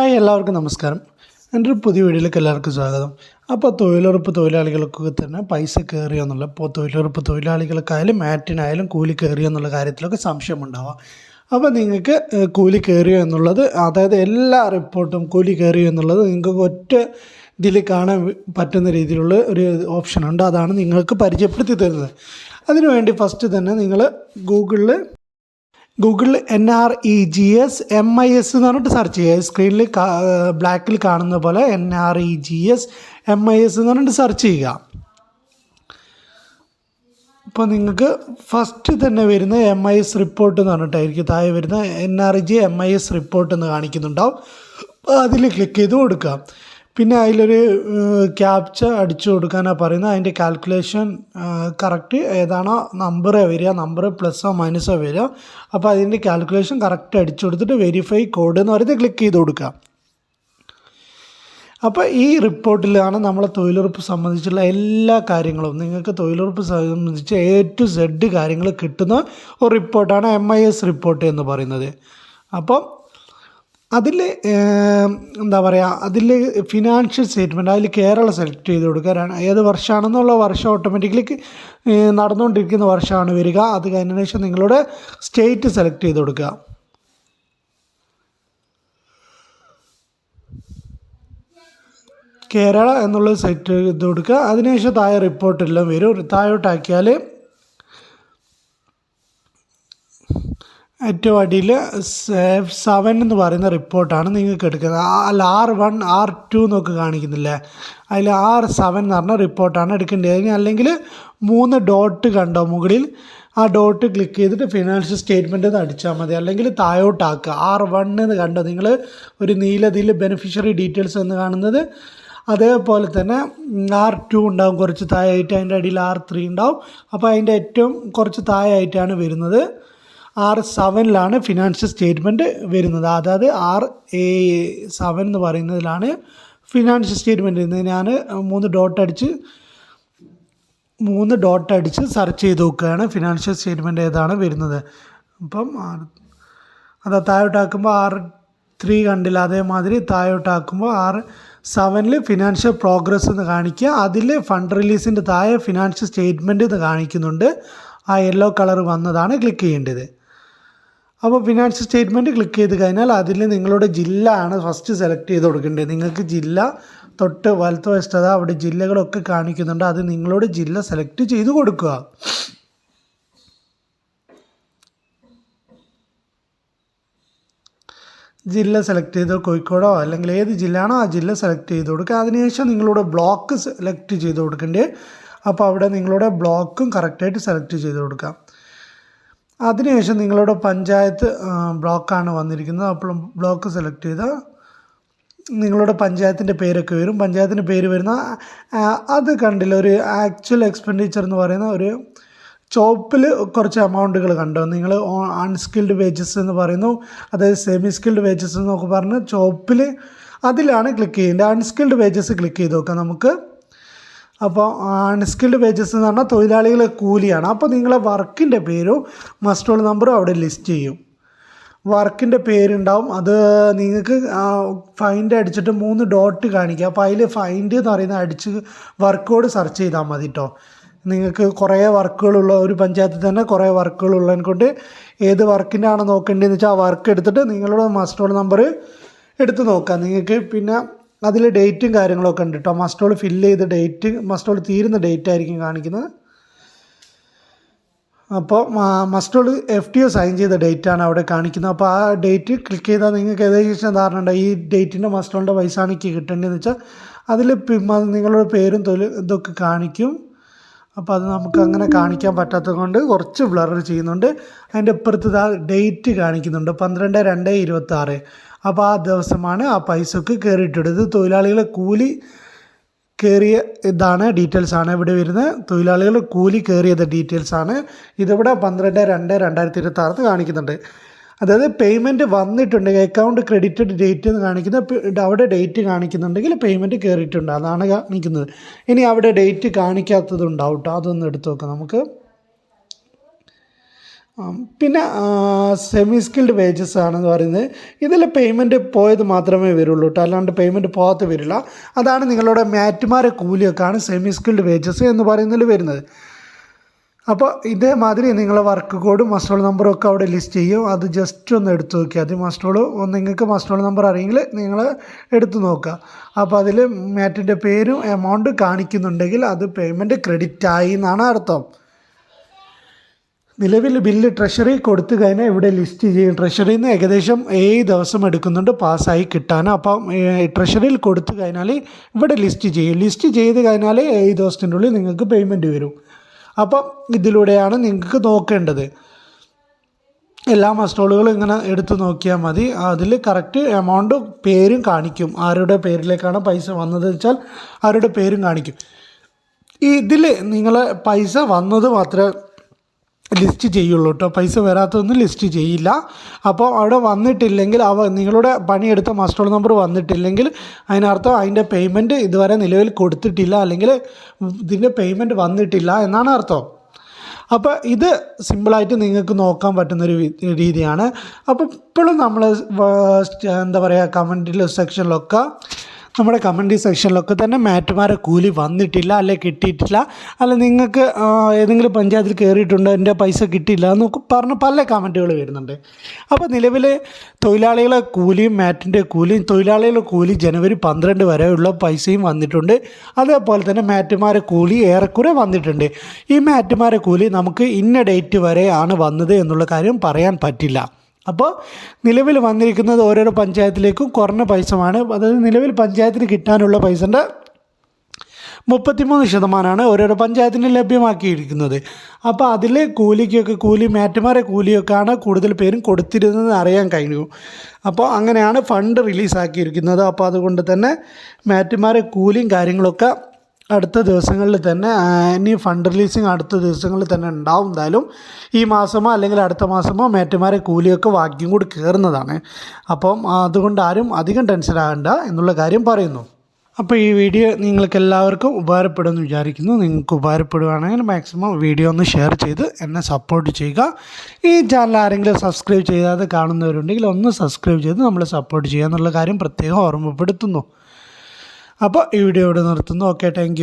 Hi എല്ലാവർക്കും നമസ്കാരം. എന്റെ ഒരു പുതിയ വീഡിയോയിലേക്ക് എല്ലാവർക്കും സ്വാഗതം. അപ്പോൾ തൊഴിലുറപ്പ് തൊഴിലാളികൾക്കൊക്കെ തന്നെ പൈസ കയറിയോ എന്നുള്ള ഇപ്പോൾ തൊഴിലുറപ്പ് തൊഴിലാളികൾക്കായാലും മാറ്റിനായാലും കൂലി കയറിയോ എന്നുള്ള കാര്യത്തിലൊക്കെ സംശയമുണ്ടാവാം. അപ്പോൾ നിങ്ങൾക്ക് കൂലി കയറിയോ എന്നുള്ളത് അതായത് എല്ലാ റിപ്പോർട്ടും കൂലി കയറിയോ എന്നുള്ളത് നിങ്ങൾക്ക് ഒറ്റ ഇതിൽ കാണാൻ പറ്റുന്ന രീതിയിലുള്ള ഒരു ഓപ്ഷനുണ്ട്. അതാണ് നിങ്ങൾക്ക് പരിചയപ്പെടുത്തി തരുന്നത്. അതിനുവേണ്ടി ഫസ്റ്റ് തന്നെ നിങ്ങൾ ഗൂഗിളിൽ ഗൂഗിളിൽ N R E G S M I S എന്ന് പറഞ്ഞിട്ട് സെർച്ച് ചെയ്യുക. സ്ക്രീനിൽ ബ്ലാക്കിൽ കാണുന്ന പോലെ N R E G S M I S എന്ന് പറഞ്ഞിട്ട് സെർച്ച് ചെയ്യുക. ഇപ്പോൾ നിങ്ങൾക്ക് ഫസ്റ്റ് തന്നെ വരുന്ന എം ഐ എസ് റിപ്പോർട്ട് എന്ന് പറഞ്ഞിട്ടായിരിക്കും താഴെ വരുന്ന N R E G M I S report എന്ന് കാണിക്കുന്നുണ്ടാവും. അതിൽ ക്ലിക്ക് ചെയ്ത് കൊടുക്കുക. പിന്നെ അതിലൊരു ക്യാപ്ച്ച അടിച്ചു കൊടുക്കാനാണ് പറയുന്നത്. അതിന്റെ കാൽക്കുലേഷൻ കറക്റ്റ് ഏതാണോ നമ്പർ വരിക. നമ്പർ പ്ലസ്സോ മൈനസോ വരിക. അപ്പോൾ അതിന്റെ കാൽക്കുലേഷൻ കറക്റ്റ് അടിച്ചു കൊടുത്തിട്ട് വെരിഫൈ കോഡ് എന്ന് പറയുന്നത് ക്ലിക്ക് ചെയ്ത് കൊടുക്കുക. അപ്പോൾ ഈ റിപ്പോർട്ടിലാണ് നമ്മളെ തൊഴിലുറപ്പ് സംബന്ധിച്ചുള്ള എല്ലാ കാര്യങ്ങളും. നിങ്ങൾക്ക് തൊഴിലുറപ്പ് സംബന്ധിച്ച് എ ടു സെഡ് കാര്യങ്ങൾ കിട്ടുന്ന ഒരു റിപ്പോർട്ടാണ് എം ഐ എസ് റിപ്പോർട്ട് എന്ന് പറയുന്നത്. അപ്പം അതിൽ എന്താ പറയുക അതിൽ ഫിനാൻഷ്യൽ സ്റ്റേറ്റ്മെന്റ് അതിൽ കേരളം സെലക്ട് ചെയ്ത് കൊടുക്കാനാണ് ഏത് വർഷമാണെന്നുള്ള വർഷം ഓട്ടോമാറ്റിക്കലി നടന്നുകൊണ്ടിരിക്കുന്ന വർഷമാണ് വരിക. അത് കഴിഞ്ഞതിന് ശേഷം നിങ്ങളുടെ സ്റ്റേറ്റ് സെലക്ട് ചെയ്ത് കൊടുക്കുക. കേരള എന്നുള്ളത് സെറ്റ് ചെയ്ത് കൊടുക്കുക. അതിനുശേഷം താഴെ റിപ്പോർട്ടെല്ലാം വരും. താഴോട്ടാക്കിയാൽ ഏറ്റവും അടിയിൽ സെവൻ എന്ന് പറയുന്ന റിപ്പോർട്ടാണ് നിങ്ങൾക്ക് എടുക്കുന്നത്. അല്ല ആർ വൺ ആർ ടു എന്നൊക്കെ കാണിക്കുന്നില്ലേ? അതിൽ ആർ സെവൻ എന്ന് പറഞ്ഞ റിപ്പോർട്ടാണ് എടുക്കേണ്ടത്. അല്ലെങ്കിൽ മൂന്ന് ഡോട്ട് കണ്ടോ മുകളിൽ? ആ ഡോട്ട് ക്ലിക്ക് ചെയ്തിട്ട് ഫിനാൻഷ്യൽ സ്റ്റേറ്റ്മെന്റ് എന്ന് അടിച്ചാൽ മതി. അല്ലെങ്കിൽ താഴോട്ടാക്കുക. ആർ വൺ എന്ന് കണ്ടോ? നിങ്ങൾ ഒരു നീലതിൽ ബെനിഫിഷ്യറി ഡീറ്റെയിൽസ് എന്ന് കാണുന്നത്. അതേപോലെ തന്നെ ആർ ടു ഉണ്ടാവും. കുറച്ച് താഴെ ആയിട്ട് അതിന്റെ അടിയിൽ ആർ ത്രീ ഉണ്ടാവും. അപ്പോൾ അതിന്റെ ഏറ്റവും കുറച്ച് താഴെ ആയിട്ടാണ് വരുന്നത്. ആർ സെവനിലാണ് ഫിനാൻഷ്യൽ സ്റ്റേറ്റ്മെന്റ് വരുന്നത്. അതായത് ആർ എ സെവൻ എന്ന് പറയുന്നതിലാണ് ഫിനാൻഷ്യൽ സ്റ്റേറ്റ്മെന്റ് വരുന്നത്. ഞാൻ മൂന്ന് ഡോട്ട് അടിച്ച് മൂന്ന് ഡോട്ട് അടിച്ച് സെർച്ച് ചെയ്ത് നോക്കുകയാണ്. ഫിനാൻഷ്യൽ സ്റ്റേറ്റ്മെന്റ് ഏതാണ് വരുന്നത്. അപ്പം അത് താഴോട്ടാക്കുമ്പോൾ ആർ ത്രീ കണ്ടില്ല. അതേമാതിരി താഴോട്ടാക്കുമ്പോൾ ആർ സെവനിൽ ഫിനാൻഷ്യൽ പ്രോഗ്രസ് എന്ന് കാണിക്കുക. അതിൽ ഫണ്ട് റിലീസിന്റെ താഴെ ഫിനാൻഷ്യൽ സ്റ്റേറ്റ്മെന്റ് എന്ന് കാണിക്കുന്നുണ്ട്. ആ യെല്ലോ കളർ വന്നതാണ് ക്ലിക്ക് ചെയ്യേണ്ടത്. അപ്പോൾ ഫിനാൻഷ്യൽ സ്റ്റേറ്റ്മെന്റ് ക്ലിക്ക് ചെയ്ത് കഴിഞ്ഞാൽ അതിൽ നിങ്ങളുടെ ജില്ല ആണ് ഫസ്റ്റ് സെലക്ട് ചെയ്ത് കൊടുക്കേണ്ടത്. നിങ്ങൾക്ക് ജില്ല തൊട്ട് വലത്ത് വശത്തത് അവിടെ ജില്ലകളൊക്കെ കാണിക്കുന്നുണ്ട്. അത് നിങ്ങളുടെ ജില്ല സെലക്ട് ചെയ്ത് കൊടുക്കുക. ജില്ല സെലക്ട് ചെയ്ത് കോഴിക്കോടോ അല്ലെങ്കിൽ ഏത് ജില്ലയാണോ ആ ജില്ല സെലക്ട് ചെയ്ത് കൊടുക്കുക. അതിനുശേഷം നിങ്ങളുടെ ബ്ലോക്ക് സെലക്ട് ചെയ്ത് കൊടുക്കേണ്ടത്. അപ്പോൾ അവിടെ നിങ്ങളുടെ ബ്ലോക്കും കറക്റ്റായിട്ട് സെലക്ട് ചെയ്ത് കൊടുക്കാം അതിനുശേഷം നിങ്ങളുടെ പഞ്ചായത്ത് ബ്ലോക്കാണ് വന്നിരിക്കുന്നത്. അപ്പോൾ ബ്ലോക്ക് സെലക്ട് ചെയ്ത് നിങ്ങളുടെ പഞ്ചായത്തിന്റെ പേരൊക്കെ വരും. പഞ്ചായത്തിന്റെ പേര് വരുന്ന അത് കണ്ടില്ല. ഒരു ആക്ച്വൽ എക്സ്പെൻഡിച്ചർ എന്ന് പറയുന്ന ഒരു ചോപ്പിൽ കുറച്ച് എമൗണ്ടുകൾ കണ്ടോ? നിങ്ങൾ അൺസ്കിൽഡ് വേജസ് എന്ന് പറയുന്നു. അതായത് സെമി സ്കിൽഡ് വേജസ് എന്നൊക്കെ പറഞ്ഞ് ചോപ്പിൽ അതിലാണ് ക്ലിക്ക് ചെയ്യേണ്ടത്. അൺസ്കിൽഡ് വേജസ് ക്ലിക്ക് ചെയ്ത് നോക്കാം നമുക്ക്. അപ്പോൾ അൺസ്കിൽഡ് വേജസ് എന്ന് പറഞ്ഞാൽ തൊഴിലാളികളെ കൂലിയാണ്. അപ്പോൾ നിങ്ങളെ വർക്കിന്റെ പേരും മസ്റ്റോൾ നമ്പറും അവിടെ ലിസ്റ്റ് ചെയ്യും. വർക്കിന്റെ പേരുണ്ടാവും. അത് നിങ്ങൾക്ക് ഫൈൻഡ് അടിച്ചിട്ട് മൂന്ന് ഡോട്ട് കാണിക്കുക അപ്പോൾ അതിൽ ഫൈൻഡ് എന്ന് പറയുന്ന അടിച്ച് വർക്കോട് സെർച്ച് ചെയ്താൽ മതി കേട്ടോ നിങ്ങൾക്ക് കുറേ വർക്കുകളുള്ള ഒരു പഞ്ചായത്തിൽ തന്നെ കുറേ വർക്കുകളുള്ളതിനെ കൊണ്ട് ഏത് വർക്കിന്റെ ആണ് നോക്കേണ്ടതെന്ന് വെച്ചാൽ ആ വർക്ക് എടുത്തിട്ട് നിങ്ങളുടെ മസ്റ്റോൾ നമ്പർ എടുത്ത് നോക്കുക നിങ്ങൾക്ക് പിന്നെ അതിൽ ഡേറ്റും കാര്യങ്ങളൊക്കെ ഉണ്ട് കേട്ടോ മസ്റ്റോൾ ഫില്ല് ചെയ്ത് ഡേറ്റ് മസ്റ്റോൾ തീരുന്ന ഡേറ്റ് ആയിരിക്കും കാണിക്കുന്നത്. അപ്പോൾ മസ്റ്റോൾ എഫ് ടി ഒ സൈൻ ചെയ്ത ഡേറ്റാണ് അവിടെ കാണിക്കുന്നത്. അപ്പോൾ ആ ഡേറ്റ് ക്ലിക്ക് ചെയ്താൽ നിങ്ങൾക്ക് ഏകദേശം ധാരണ ഉണ്ട്. ഈ ഡേറ്റിന്റെ മസ്റ്റോളിന്റെ പൈസയാണ് എനിക്ക് കിട്ടേണ്ടതെന്ന് വെച്ചാൽ അതിൽ നിങ്ങളുടെ പേരും തൊലി ഇതൊക്കെ കാണിക്കും. അപ്പോൾ അത് നമുക്ക് അങ്ങനെ കാണിക്കാൻ പറ്റാത്തത് കൊണ്ട് കുറച്ച് ബ്ലർ ചെയ്യുന്നുണ്ട്. അതിന്റെ ഇപ്പുറത്ത് ഡേറ്റ് കാണിക്കുന്നുണ്ട്. പന്ത്രണ്ട് രണ്ട് ഇരുപത്തി അപ്പോൾ ആ ദിവസമാണ് ആ പൈസക്ക് കയറിയിട്ടുള്ളത് ഇത് തൊഴിലാളികളെ കൂലി കയറിയ ഇതാണ് ഡീറ്റെയിൽസ് ആണ് ഇവിടെ വരുന്നത്. തൊഴിലാളികളുടെ കൂലി കയറിയത് ഡീറ്റെയിൽസ് ആണ്. ഇതിവിടെ പന്ത്രണ്ട് രണ്ട് രണ്ടായിരത്തി ഇരുപത്തി ആറ് കാണിക്കുന്നുണ്ട്. അതായത് പേയ്മെന്റ് വന്നിട്ടുണ്ട്. അക്കൗണ്ട് ക്രെഡിറ്റഡ് ഡേറ്റ് എന്ന് കാണിക്കുന്ന അവിടെ ഡേറ്റ് കാണിക്കുന്നുണ്ടെങ്കിൽ പേയ്മെന്റ് കയറിയിട്ടുണ്ട് അതാണ് കാണിക്കുന്നത്. ഇനി അവിടെ ഡേറ്റ് കാണിക്കാത്തത് ഉണ്ടാവും കേട്ടോ അതൊന്ന് എടുത്ത് നോക്കാം നമുക്ക്. പിന്നെ സെമി സ്കിൽഡ് വേജസ് ആണെന്ന് പറയുന്നത് ഇതിൽ പേയ്മെന്റ് പോയത് മാത്രമേ വരുള്ളൂ കേട്ടോ അല്ലാണ്ട് പേയ്മെന്റ് പോകാത്ത വരില്ല. അതാണ് നിങ്ങളുടെ മാറ്റുമാരെ കൂലിയൊക്കെയാണ് സെമി സ്കിൽഡ് വേജസ് എന്ന് പറയുന്നതിൽ വരുന്നത്. അപ്പോൾ ഇതേമാതിരി നിങ്ങളെ വർക്ക് കോഡും മസ്റ്റോൾ നമ്പറും ഒക്കെ അവിടെ ലിസ്റ്റ് ചെയ്യും. അത് ജസ്റ്റ് ഒന്ന് എടുത്തു നോക്കിയാൽ മതി. മസ്റ്റോൾ നിങ്ങൾക്ക് മസ്റ്റോൾ നമ്പർ അറിയെങ്കിൽ നിങ്ങൾ എടുത്തു നോക്കുക അപ്പോൾ അതിൽ മാറ്റിന്റെ പേരും എമൗണ്ട് കാണിക്കുന്നുണ്ടെങ്കിൽ അത് പേയ്മെന്റ് ക്രെഡിറ്റ് ആയി എന്നാണ് അർത്ഥം. നിലവിൽ ബില്ല് ട്രഷറി കൊടുത്തു കഴിഞ്ഞാൽ ഇവിടെ ലിസ്റ്റ് ചെയ്യും. ട്രഷറിയിൽ നിന്ന് ഏകദേശം ഏഴ് ദിവസം എടുക്കുന്നുണ്ട് പാസ്സായി കിട്ടാൻ. അപ്പം ട്രഷറിയിൽ കൊടുത്തു കഴിഞ്ഞാൽ ഇവിടെ ലിസ്റ്റ് ചെയ്യും. ലിസ്റ്റ് ചെയ്ത് കഴിഞ്ഞാൽ ഏഴ് ദിവസത്തിന്റെ ഉള്ളിൽ നിങ്ങൾക്ക് പേയ്മെന്റ് വരും. അപ്പം ഇതിലൂടെയാണ് നിങ്ങൾക്ക് നോക്കേണ്ടത്. എല്ലാ മസ്റ്റോളുകളും ഇങ്ങനെ എടുത്ത് നോക്കിയാൽ മതി. അതിൽ കറക്റ്റ് എമൗണ്ട് പേരും കാണിക്കും. ആരുടെ പേരിലേക്കാണ് പൈസ വന്നത് വെച്ചാൽ ആരുടെ പേരും കാണിക്കും. ഇതിൽ നിങ്ങളെ പൈസ വന്നത് മാത്രമേ ലിസ്റ്റ് ചെയ്യുള്ളൂ കേട്ടോ പൈസ വരാത്തതൊന്നും ലിസ്റ്റ് ചെയ്യില്ല. അപ്പോൾ അവിടെ വന്നിട്ടില്ലെങ്കിൽ അവ നിങ്ങളുടെ പണിയെടുത്ത മസ്റ്റോൾ നമ്പർ വന്നിട്ടില്ലെങ്കിൽ അതിനർത്ഥം അതിന്റെ പേയ്മെന്റ് ഇതുവരെ നിലവിൽ കൊടുത്തിട്ടില്ല അല്ലെങ്കിൽ ഇതിന്റെ പേയ്മെന്റ് വന്നിട്ടില്ല എന്നാണ് അർത്ഥം. അപ്പോൾ ഇത് സിമ്പിളായിട്ട് നിങ്ങൾക്ക് നോക്കാൻ പറ്റുന്നൊരു രീതിയാണ്. അപ്പോൾ ഇപ്പോഴും നമ്മൾ എന്താ പറയുക കമന്റിൽ സെക്ഷനിലൊക്കെ നമ്മുടെ കമന്റ് സെക്ഷനിലൊക്കെ തന്നെ മാറ്റുമാരെ കൂലി വന്നിട്ടില്ല അല്ലെ കിട്ടിയിട്ടില്ല. അല്ല നിങ്ങൾക്ക് ഏതെങ്കിലും പഞ്ചായത്തിൽ കയറിയിട്ടുണ്ട് എന്റെ പൈസ കിട്ടിയില്ല എന്നൊക്കെ പറഞ്ഞ് പല കമന്റുകൾ വരുന്നുണ്ട്. അപ്പോൾ നിലവിൽ തൊഴിലാളികളെ കൂലിയും മാറ്റിന്റെ കൂലിയും തൊഴിലാളികളുടെ കൂലി ജനുവരി പന്ത്രണ്ട് വരെയുള്ള പൈസയും വന്നിട്ടുണ്ട്. അതേപോലെ തന്നെ മാറ്റുമാരെ കൂലി ഏറെക്കുറെ വന്നിട്ടുണ്ട്. ഈ മാറ്റുമാരെ കൂലി നമുക്ക് ഇന്ന ഡേറ്റ് വരെയാണ് വന്നത് എന്നുള്ള കാര്യം പറയാൻ പറ്റില്ല. അപ്പോൾ നിലവിൽ വന്നിരിക്കുന്നത് ഓരോരോ പഞ്ചായത്തിലേക്കും കുറഞ്ഞ പൈസമാണ് അതായത് നിലവിൽ പഞ്ചായത്തിന് കിട്ടാനുള്ള പൈസന്റെ മുപ്പത്തിമൂന്ന് ശതമാനമാണ് ഓരോരോ പഞ്ചായത്തിന് ലഭ്യമാക്കിയിരിക്കുന്നത്. അപ്പോൾ അതിൽ കൂലിക്കൊക്കെ കൂലി മാറ്റുമാരെ കൂലിയൊക്കെയാണ് കൂടുതൽ പേരും കൊടുത്തിരുന്നത് അറിയാൻ കഴിഞ്ഞു. അപ്പോൾ അങ്ങനെയാണ് ഫണ്ട് റിലീസാക്കിയിരിക്കുന്നത്. അപ്പോൾ അതുകൊണ്ട് തന്നെ മാറ്റുമാരെ കൂലിയും കാര്യങ്ങളൊക്കെ അടുത്ത ദിവസങ്ങളിൽ തന്നെ ഇനി ഫണ്ട് റിലീസിങ് അടുത്ത ദിവസങ്ങളിൽ തന്നെ ഉണ്ടാവും. എന്തായാലും ഈ മാസമോ അല്ലെങ്കിൽ അടുത്ത മാസമോ മേറ്റുമാരെ കൂലിയൊക്കെ വാക്യം കൂടി കയറുന്നതാണ്. അപ്പം അതുകൊണ്ട് ആരും അധികം ടെൻഷൻ ആകണ്ട എന്നുള്ള കാര്യം പറയുന്നു. അപ്പോൾ ഈ വീഡിയോ നിങ്ങൾക്ക് എല്ലാവർക്കും ഉപകാരപ്പെടുമെന്ന് വിചാരിക്കുന്നു. നിങ്ങൾക്ക് ഉപകാരപ്പെടുകയാണെങ്കിൽ മാക്സിമം വീഡിയോ ഒന്ന് ഷെയർ ചെയ്ത് എന്നെ സപ്പോർട്ട് ചെയ്യുക. ഈ ചാനൽ ആരെങ്കിലും സബ്സ്ക്രൈബ് ചെയ്യാതെ കാണുന്നവരുണ്ടെങ്കിൽ ഒന്ന് സബ്സ്ക്രൈബ് ചെയ്ത് നമ്മളെ സപ്പോർട്ട് ചെയ്യുക എന്നുള്ള കാര്യം പ്രത്യേകം ഓർമ്മപ്പെടുത്തുന്നു. അപ്പോൾ ഈ വീഡിയോ ഇവിടെ നിർത്തുന്നു. Okay thank